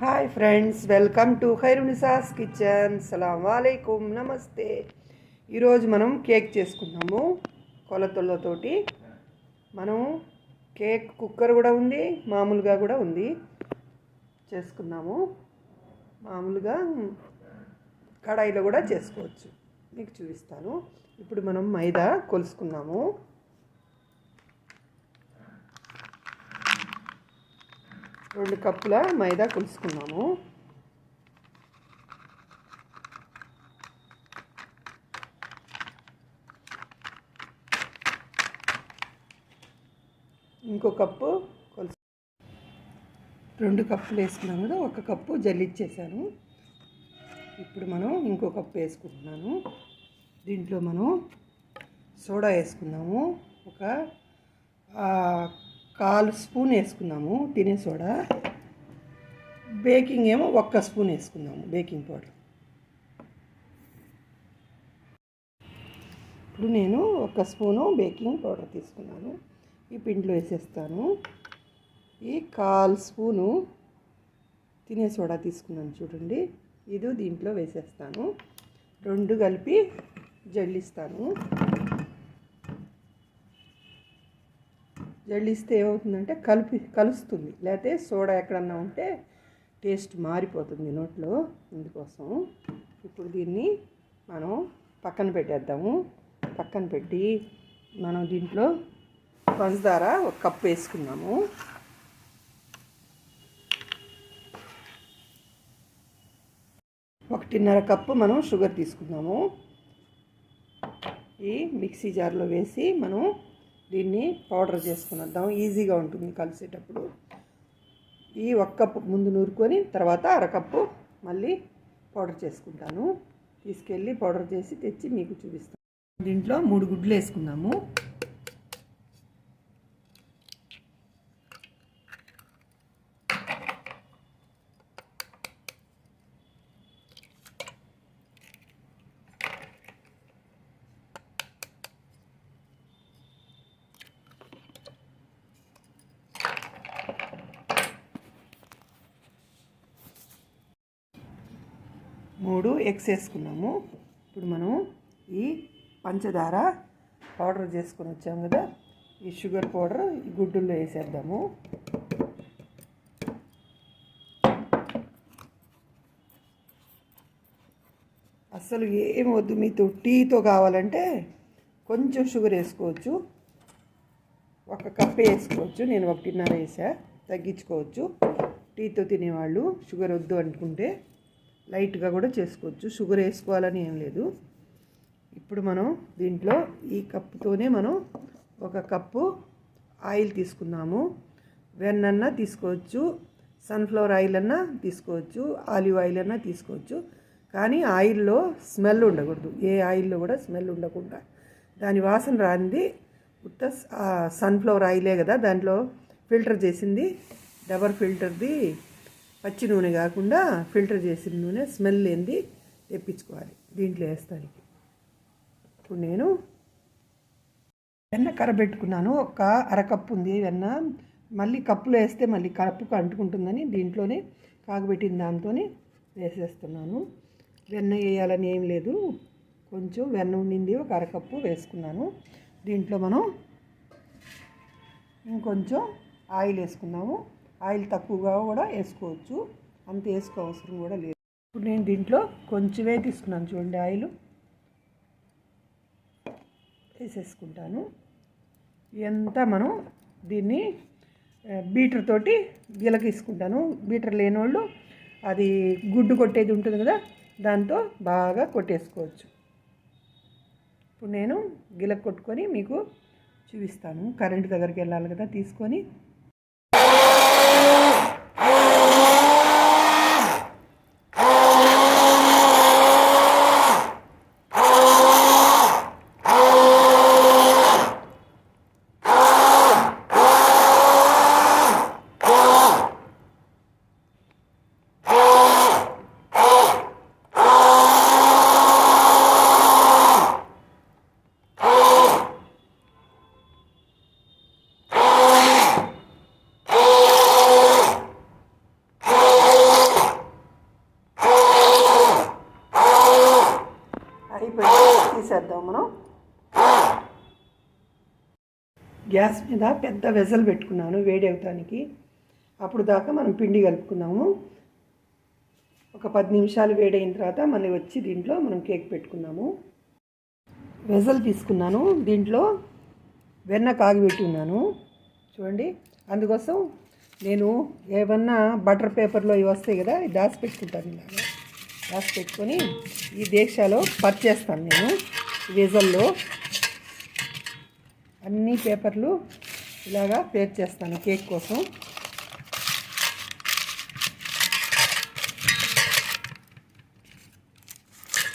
Hi friends welcome to Khairunisa's kitchen సలాం వాలేకుమ్ నమస్తే ఈరోజు మనం కేక్ చేసుకున్నాము కొలతలతోటి మనం కేక్ కుక్కర్ కూడా ఉంది మామూలుగా కూడా ఉంది. చేసుకున్నాము మామూలుగా కడాయిలో కూడా చేసుకోవచ్చు. మీకు చూపిస్తాను. ఇప్పుడు మనం మైదా కొలుసుకున్నాము రెండు కప్పుల మైదా కొలుసుకున్నాము ఇంకో కప్పు కొలుసు రెండు కప్పులు వేసుకున్నాము కదా ఒక కప్పు జల్లిచ్చేసాను ఇప్పుడు మనం ఇంకో కప్పు వేసుకుంటున్నాను. దీంట్లో మనం సోడా వేసుకున్నాము ఒక కాలు స్పూన్ వేసుకున్నాము తినే సోడా. బేకింగ్ ఏమో ఒక్క స్పూన్ వేసుకున్నాము బేకింగ్ పౌడర్. ఇప్పుడు నేను ఒక స్పూను బేకింగ్ పౌడర్ తీసుకున్నాను. ఈ పిండిలో వేసేస్తాను. ఈ కాల్ స్పూను తినే సోడా తీసుకున్నాను చూడండి. ఇది దీంట్లో వేసేస్తాను. రెండు కలిపి జల్లిస్తాను. జల్లిస్తే ఏమవుతుందంటే కలిపి కలుస్తుంది. లేకపోతే సోడా ఎక్కడన్నా ఉంటే టేస్ట్ మారిపోతుంది నోట్లో. అందుకోసం ఇప్పుడు దీన్ని మనం పక్కన పెట్టేద్దాము. పక్కన పెట్టి మనం దీంట్లో పంచదార ఒక కప్పు వేసుకున్నాము ఒకటిన్నర కప్పు మనం షుగర్ తీసుకున్నాము ఈ మిక్సీ జార్లో వేసి మనం దీన్ని పౌడర్ చేసుకుని వద్దాం ఈజీగా ఉంటుంది కలిసేటప్పుడు. ఈ ఒక కప్పు ముందు నూరుకొని తర్వాత అరకప్పు మళ్ళీ పౌడర్ చేసుకుంటాను. తీసుకెళ్ళి పౌడర్ చేసి తెచ్చి మీకు చూపిస్తాను. దీంట్లో మూడు గుడ్లు వేసుకున్నాము మూడు ఎగ్స్ వేసుకున్నాము. ఇప్పుడు మనం ఈ పంచదార పౌడర్ చేసుకొని వచ్చాము కదా. ఈ షుగర్ పౌడర్ ఈ గుడ్డుల్లో వేసేద్దాము. అస్సలు ఏం వద్దు మీతో టీతో కావాలంటే కొంచెం షుగర్ వేసుకోవచ్చు. ఒక కప్ వేసుకోవచ్చు. నేను ఒకటిన్నర వేసా తగ్గించుకోవచ్చు. టీతో తినేవాళ్ళు షుగర్ వద్దు అనుకుంటే లైట్గా కూడా చేసుకోవచ్చు. షుగర్ వేసుకోవాలని ఏం లేదు. ఇప్పుడు మనం దీంట్లో ఈ కప్పుతోనే మనం ఒక కప్పు ఆయిల్ తీసుకుందాము. వెన్నన్నా తీసుకోవచ్చు. సన్ఫ్లవర్ ఆయిల్ అన్నా తీసుకోవచ్చు. ఆలివ్ ఆయిల్ అన్నా తీసుకోవచ్చు. కానీ ఆయిల్లో స్మెల్ ఉండకూడదు. ఏ ఆయిల్లో కూడా స్మెల్ ఉండకుండా. దాని వాసన రానిది ఉత్త సన్ఫ్లవర్ ఆయిలే కదా. దాంట్లో ఫిల్టర్ చేసింది. డబర్ ఫిల్టర్ది పచ్చి నూనె కాకుండా ఫిల్టర్ చేసిన నూనె స్మెల్ లేనిది తెప్పించుకోవాలి దీంట్లో వేస్తానికి. ఇప్పుడు నేను వెన్న కరబెట్టుకున్నాను. ఒక అరకప్పు ఉంది వెన్న. మళ్ళీ కప్పులో వేస్తే మళ్ళీ కప్పుకు అంటుకుంటుందని దీంట్లోనే కాగబెట్టిన దాంతో వేసేస్తున్నాను. వెన్న వేయాలని ఏం లేదు. కొంచెం వెన్న ఉండింది. ఒక అరకప్పు వేసుకున్నాను. దీంట్లో మనం ఇంకొంచెం ఆయిల్ వేసుకున్నాము ఆయిల్ తక్కువగా కూడా వేసుకోవచ్చు. అంత వేసుకో అవసరం కూడా లేదు. ఇప్పుడు నేను దీంట్లో కొంచెమే తీసుకున్నాను చూడండి ఆయిల్. వేసేసుకుంటాను. ఎంత మనం దీన్ని బీటర్ తోటి గిలకీసుకుంటాను బీటర్ లేనోళ్ళు అది గుడ్డు కొట్టేది ఉంటుంది కదా దాంతో బాగా కొట్టేసుకోవచ్చు. ఇప్పుడు నేను గిలక కొట్టుకొని మీకు చూపిస్తాను. కరెంట్ దగ్గరికి వెళ్ళాలి కదా తీసుకొని. వేసేద్దాం మనం. గ్యాస్ మీద పెద్ద వెజల్ పెట్టుకున్నాను వేడి అవటానికి అప్పుడు దాకా మనం పిండి కలుపుకున్నాము. ఒక పది నిమిషాలు వేడైన తర్వాత మళ్ళీ వచ్చి దీంట్లో మనం కేక్ పెట్టుకున్నాము. వెజల్ తీసుకున్నాను. దీంట్లో వెన్న కాగిపెట్టి ఉన్నాను. చూడండి అందుకోసం నేను ఏమన్నా బటర్ పేపర్లో ఇవి వస్తాయి కదా ఇవి దాచి పెట్టుకుంటాను దాచి పెట్టుకొని ఈ దేశాలో పర్చేస్తాను నేను. వెజల్లో అన్ని పేపర్లు ఇలాగా పేర్ చేస్తాను కేక్ కోసం.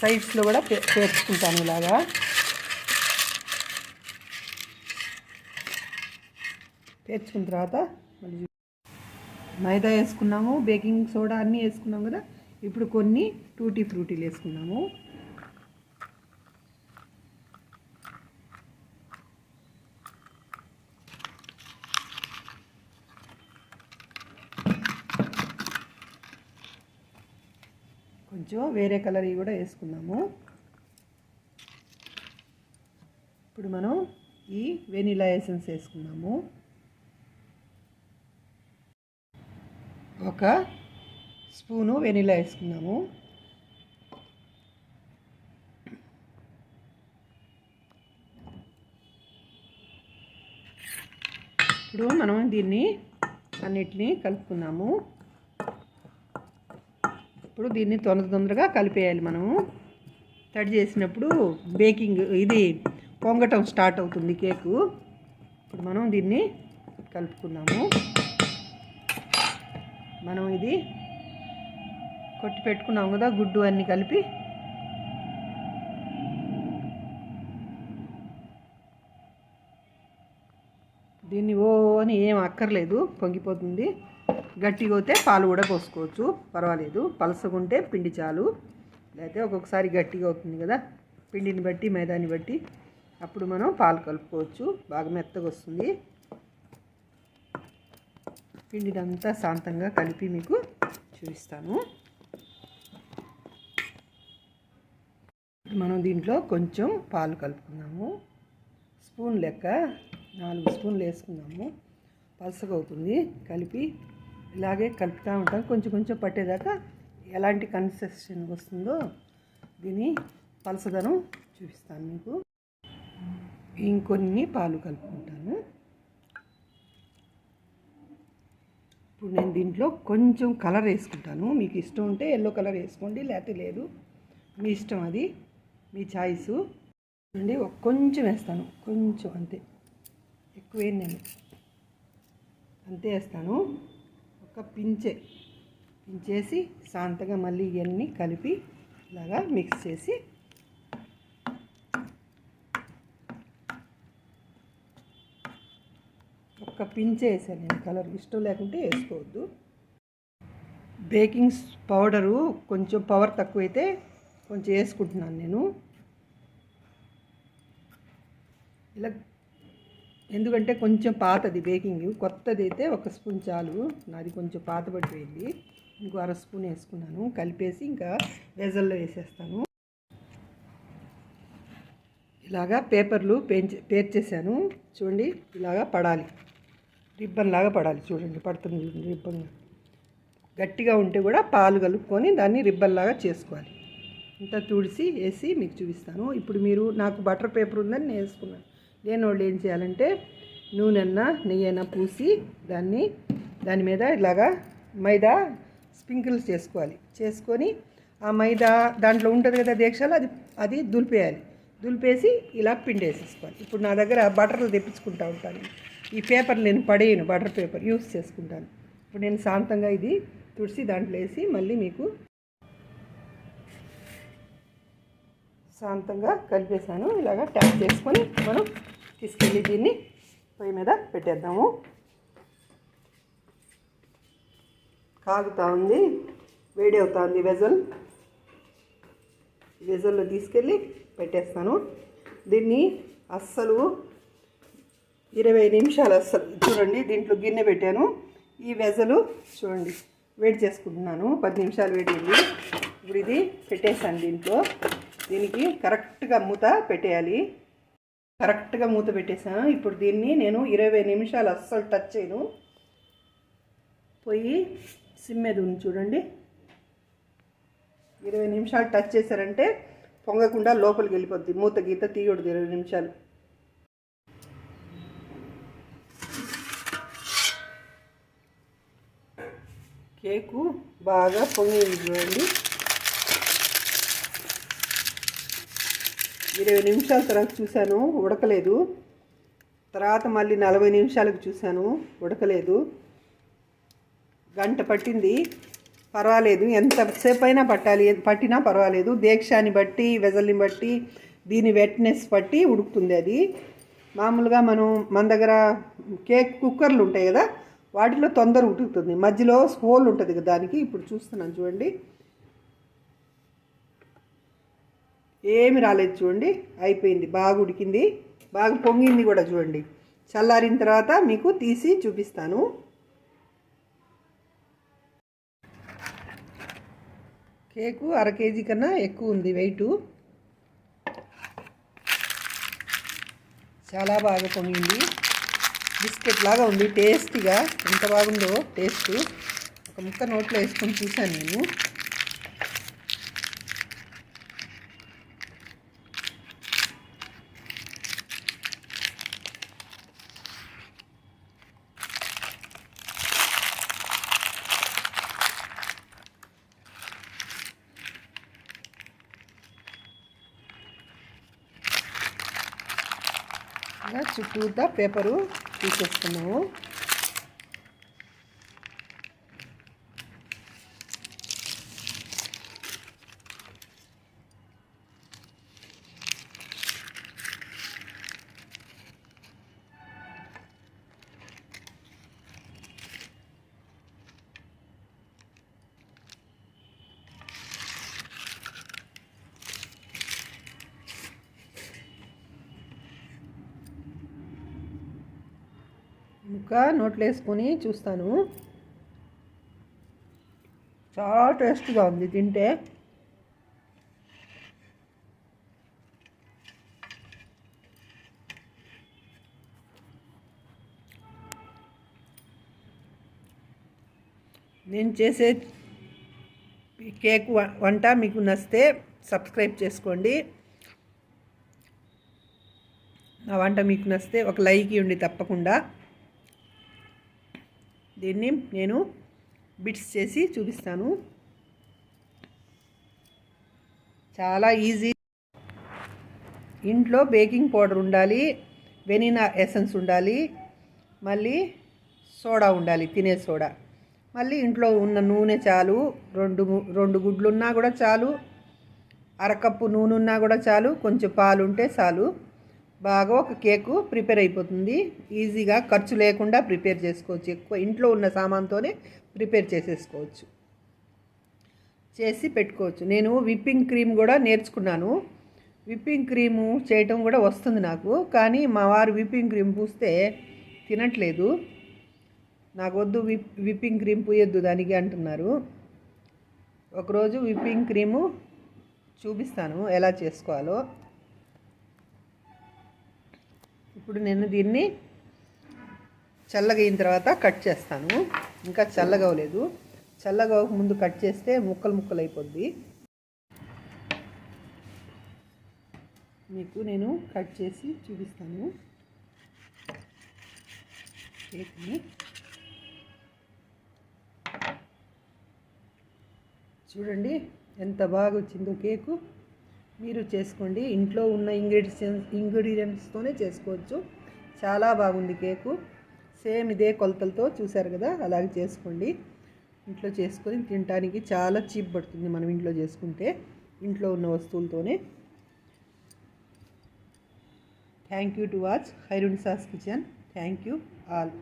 సైడ్స్లో కూడా పే పేర్చుకుంటాను ఇలాగా. పేర్చుకున్న తర్వాత మళ్ళీ మైదా వేసుకున్నాము బేకింగ్ సోడా అన్నీ వేసుకున్నాము కదా. ఇప్పుడు కొన్ని టూటీ ఫ్రూటీలు వేసుకున్నాము. కొంచెం వేరే కలర్ కూడా వేసుకున్నాము ఇప్పుడు మనం ఈ వెనిలా ఎసెన్స్ వేసుకున్నాము ఒక స్పూను వెనిలా వేసుకున్నాము ఇప్పుడు మనం దీన్ని అన్నిటినీ కలుపుకున్నాము ఇప్పుడు దీన్ని తొందర తొందరగా కలిపేయాలి మనము. తడి చేసినప్పుడు బేకింగ్ ఇది పొంగటం స్టార్ట్ అవుతుంది కేకు. ఇప్పుడు మనం దీన్ని కలుపుకున్నాము. మనం ఇది కొట్టి పెట్టుకున్నాం కదా గుడ్డు అన్నీ కలిపి. దీన్ని ఓ అని ఏం అక్కర్లేదు పొంగిపోతుంది. గట్టిగా అయితే పాలు కూడా పోసుకోవచ్చు. పర్వాలేదు. పలసగుంటే పిండి చాలు. లేకపోతే ఒక్కొక్కసారి గట్టిగా అవుతుంది కదా. పిండిని బట్టి మైదాన్ని బట్టి అప్పుడు మనం పాలు కలుపుకోవచ్చు. బాగా మెత్తగా వస్తుంది. పిండినంతా శాంతంగా కలిపి మీకు చూపిస్తాను. మనం దీంట్లో కొంచెం పాలు కలుపుకుందాము. స్పూన్ లెక్క నాలుగు స్పూన్లు వేసుకుందాము. పలసగా అవుతుంది కలిపి ఇలాగే కలుపుతూ ఉంటాం. కొంచెం కొంచెం పట్టేదాకా ఎలాంటి కన్సిస్టెన్సీ వస్తుందో దీని పలసదనం చూపిస్తాను మీకు. ఇంకొన్ని పాలు కలుపుకుంటాను. ఇప్పుడు నేను దీంట్లో కొంచెం కలర్ వేసుకుంటాను. మీకు ఇష్టం ఉంటే ఎల్లో కలర్ వేసుకోండి లేకపోతే లేదు. మీ ఇష్టం అది. మీ చాయిసు. చూడండి ఒక కొంచెం వేస్తాను. కొంచెం అంతే. ఎక్కువ నేను అంతే వేస్తాను. ఒక పించే. పించేసి శాంతంగా మళ్ళీ ఇవన్నీ కలిపి ఇలాగా మిక్స్ చేసి ఒక్క పించేసాను నేను కలర్. ఇష్టం లేకుంటే వేసుకోవద్దు. బేకింగ్ పౌడరు కొంచెం పవర్ తక్కువైతే కొంచెం వేసుకుంటున్నాను నేను. ఇలా ఎందుకంటే కొంచెం పాతది బేకింగ్. కొత్తది అయితే ఒక స్పూన్ చాలు. నాది కొంచెం పాత పడిపోయింది. ఇంకో అర స్పూన్ వేసుకున్నాను. కలిపేసి ఇంకా వెజల్లో వేసేస్తాను. ఇలాగా పేపర్లు పేర్చే పేర్చేసాను. చూడండి ఇలాగా పడాలి. రిబ్బన్ లాగా పడాలి చూడండి పడుతుంది చూడండి రిబ్బన్. గట్టిగా ఉంటే కూడా పాలు కలుపుకొని దాన్ని రిబ్బన్ లాగా చేసుకోవాలి. ఇంత తుడిసి వేసి మీకు చూపిస్తాను. ఇప్పుడు మీరు నాకు బటర్ పేపర్ ఉందని నేను వేసుకున్నాను. లేని వాళ్ళు ఏం చేయాలంటే నూనెన్నా నెయ్యైనా పూసి దాన్ని దాని మీద ఇలాగా మైదా స్ప్రింకిల్స్ చేసుకోవాలి. చేసుకొని ఆ మైదా దాంట్లో ఉంటుంది కదా దీక్షలు అది అది దులిపేయాలి. దులిపేసి ఇలా పిండి వేసేసుకోవాలి ఇప్పుడు నా దగ్గర బటర్లు తెప్పించుకుంటా ఉంటాను. ఈ పేపర్ నేను పడేయను బటర్ పేపర్ యూస్ చేసుకుంటాను. ఇప్పుడు నేను శాంతంగా ఇది తుడిసి దాంట్లో వేసి మళ్ళీ మీకు శాంతంగా కలిపేసాను ఇలాగ ట్యాప్ చేసుకొని మనం తీసుకెళ్ళి దీన్ని పొయ్యి మీద పెట్టేద్దాము. కాగుతూ ఉంది వేడి అవుతా ఉంది వెజల్ వెజల్లో తీసుకెళ్ళి పెట్టేస్తాను. దీన్ని అస్సలు ఇరవై నిమిషాలు అస్సలు చూడండి దీంట్లో గిన్నె పెట్టాను. ఈ వెజలు చూడండి వేడి చేసుకుంటున్నాను. పది నిమిషాలు వేడింది ఇప్పుడు ఇది పెట్టేసాను దీంట్లో. దీనికి కరెక్ట్గా మూత పెట్టేయాలి. కరెక్ట్గా మూత పెట్టేసాను ఇప్పుడు దీన్ని నేను ఇరవై నిమిషాలు అస్సలు టచ్ చేయను. పొయ్యి సిమ్ మీద ఉంది చూడండి. ఇరవై నిమిషాలు టచ్ చేశారంటే పొంగకుండా లోపలికి వెళ్ళిపోద్ది. మూత గీత తీయకూడదు ఇరవై నిమిషాలు. కేకు బాగా పొంగింది చూడండి. ఇరవై నిమిషాల తర్వాత చూశాను ఉడకలేదు. తర్వాత మళ్ళీ నలభై నిమిషాలకు చూశాను ఉడకలేదు. గంట పట్టింది పర్వాలేదు. ఎంతసేపు అయినా పట్టాలి పట్టినా పర్వాలేదు. దీక్షాన్ని బట్టి వెజల్ని బట్టి దీని వెట్నెస్ బట్టి ఉడుకుతుంది అది. మామూలుగా మనం మన దగ్గర కేక్ కుక్కర్లు ఉంటాయి కదా వాటిలో తొందర ఉడుకుతుంది. మధ్యలో హోల్ ఉంటుంది కదా దానికి ఇప్పుడు చూస్తున్నాను చూడండి. ఏమి రాలేదు చూడండి అయిపోయింది. బాగా ఉడికింది. బాగా పొంగింది కూడా చూడండి. చల్లారిన తర్వాత మీకు తీసి చూపిస్తాను. కేకు అర కేజీ కన్నా ఎక్కువ ఉంది వెయిట్. చాలా బాగా పొంగింది. బిస్కెట్ లాగా ఉంది. టేస్టీగా ఎంత బాగుందో టేస్ట్. ఒక ముక్క నోట్లో వేసుకొని చూశాను నేను. చుట్టూతా పేపరు తీసేస్తున్నాము. ముక్క నోట్లో వేసుకొని చూస్తాను. చాలా టేస్ట్గా ఉంది తింటే. నేను చేసే కేక్ వంట మీకు నచ్చితే సబ్స్క్రైబ్ చేసుకోండి. నా వంట మీకు నచ్చితే ఒక లైక్ ఇవ్వండి తప్పకుండా. దీన్ని నేను బిట్స్ చేసి చూపిస్తాను. చాలా ఈజీ. ఇంట్లో బేకింగ్ పౌడర్ ఉండాలి వెనినా ఎసెన్స్ ఉండాలి మళ్ళీ సోడా ఉండాలి తినే సోడా. మళ్ళీ ఇంట్లో ఉన్న నూనె చాలు రెండు రెండు గుడ్లు ఉన్నా కూడా చాలు అరకప్పు నూనె ఉన్నా కూడా చాలు కొంచెం పాలు ఉంటే చాలు. బాగా ఒక కేకు ప్రిపేర్ అయిపోతుంది. ఈజీగా ఖర్చు లేకుండా ప్రిపేర్ చేసుకోవచ్చు. ఎక్కువ ఇంట్లో ఉన్న సామాన్తోనే ప్రిపేర్ చేసేసుకోవచ్చు. చేసి పెట్టుకోవచ్చు. నేను విప్పింగ్ క్రీమ్ కూడా నేర్చుకున్నాను. విప్పింగ్ క్రీము చేయటం కూడా వస్తుంది నాకు. కానీ మా వారు విప్పింగ్ క్రీమ్ పూస్తే తినట్లేదు. నాకు వద్దు విప్ విప్పింగ్ క్రీమ్ పూయొద్దు దానికి అంటున్నారు. ఒకరోజు విప్పింగ్ క్రీము చూపిస్తాను ఎలా చేసుకోవాలో. ఇప్పుడు నేను దీన్ని చల్లగా అయిన తర్వాత కట్ చేస్తాను. ఇంకా చల్లగా అవ్వలేదు చల్లగా అవ్వక ముందు కట్ చేస్తే ముక్కలు ముక్కలు అయిపోద్ది మీకు నేను కట్ చేసి చూపిస్తాను. కేక్ని. చూడండి ఎంత బాగా వచ్చిందో కేకు. మీరు చేసుకోండి. ఇంట్లో ఉన్న ఇంగ్రీడియంట్స్ ఇంగ్రీడియంట్స్తోనే చేసుకోవచ్చు. చాలా బాగుంది కేకు. సేమ్ ఇదే కొలతలతో చూశారు కదా అలాగే చేసుకోండి. ఇంట్లో చేసుకొని తినడానికి చాలా చీప్ పడుతుంది మనం ఇంట్లో చేసుకుంటే ఇంట్లో ఉన్న వస్తువులతోనే. Thank you to watch Khairunisa's kitchen thank you all